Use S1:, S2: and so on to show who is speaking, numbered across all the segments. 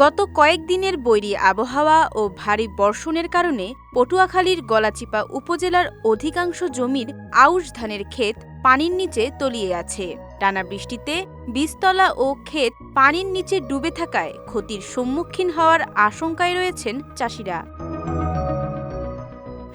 S1: গত কয়েকদিনের বৈরী আবহাওয়া ও ভারী বর্ষণের কারণে পটুয়াখালীর গলাচিপা উপজেলার অধিকাংশ জমির আউশ ধানের ক্ষেত পানির নিচে তলিয়ে আছে। টানা বৃষ্টিতে বীজতলা ও ক্ষেত পানির নিচে ডুবে থাকায় ক্ষতির সম্মুখীন হওয়ার আশঙ্কায় রয়েছেন চাষিরা।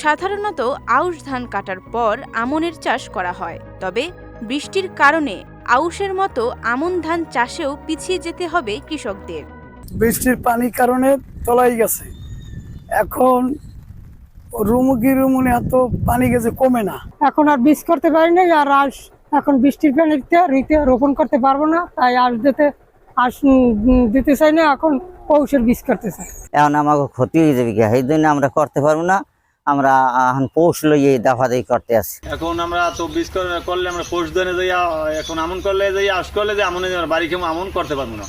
S1: সাধারণত আউশ ধান কাটার পর আমনের চাষ করা হয়, তবে বৃষ্টির কারণে আউশের মতো আমন ধান চাষেও পিছিয়ে যেতে হবে কৃষকদের।
S2: বৃষ্টির পানির কারণে তলাই গেছে। এখন রুমুকি রুমুনি এত পানি গেছে কমে না।
S3: এখন আর বীজ করতে পারি না আর আঁশ এখন বৃষ্টির পানিতে ঋতে রোপণ করতে পারব না তাই আঁশ দিতে আঁশ উম, দিতে চাই না এখন পৌষের বীজ করতে চাই।
S4: এখন আমাকে ক্ষতি হয়ে যাবে গিয়া, এই জন্য আমরা করতে পারব না আমরা এখন পৌষ লইয়ে দাফা দাফাদাই করতে আসি
S5: এখন আমরা চব্বিশ করে- করলে আমরা পৌষ দিনে যাই এখন আমন করলে যাই আস করলে যে আমনে বাড়ি খেয়ে আমন করতে পারব না।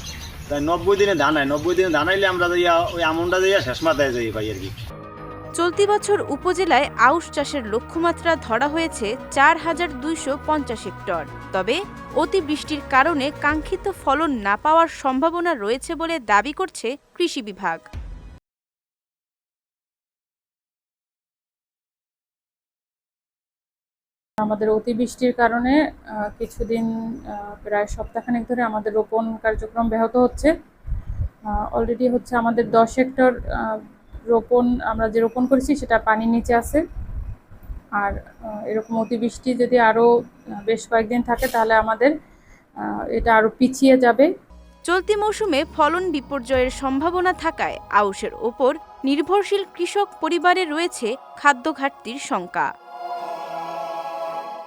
S5: তাই নব্বই দিনে ধান নব্বই দিনে ধান আমরা যাইয়া ওই আমনটা যাইয়া শেষ মাথায় যাই আর কি।
S1: চলতি বছর উপজেলায় আউশ চাষের লক্ষ্যমাত্রা ধরা হয়েছে চার হাজার দুইশো পঞ্চাশ হেক্টর। তবে অতিবৃষ্টির কারণে কাঙ্ক্ষিত ফলন না পাওয়ার সম্ভাবনা রয়েছে বলে দাবি করছে কৃষি বিভাগ।
S6: আমাদের অতিবৃষ্টির কারণে কিছুদিন প্রায় সপ্তাহখানেক ধরে আমাদের রোপণ কার্যক্রম ব্যাহত হচ্ছে। অলরেডি হচ্ছে আমাদের দশ হেক্টর রোপণ, আমরা যে রোপণ করেছি সেটা পানির নিচে আছে। আর এরকম অতিবৃষ্টি যদি আরও বেশ কয়েকদিন থাকে তাহলে আমাদের এটা আরও পিছিয়ে যাবে।
S1: চলতি মৌসুমে ফলন বিপর্যয়ের সম্ভাবনা থাকায় আউশের ওপর নির্ভরশীল কৃষক পরিবারে রয়েছে খাদ্য ঘাটতির শঙ্কা।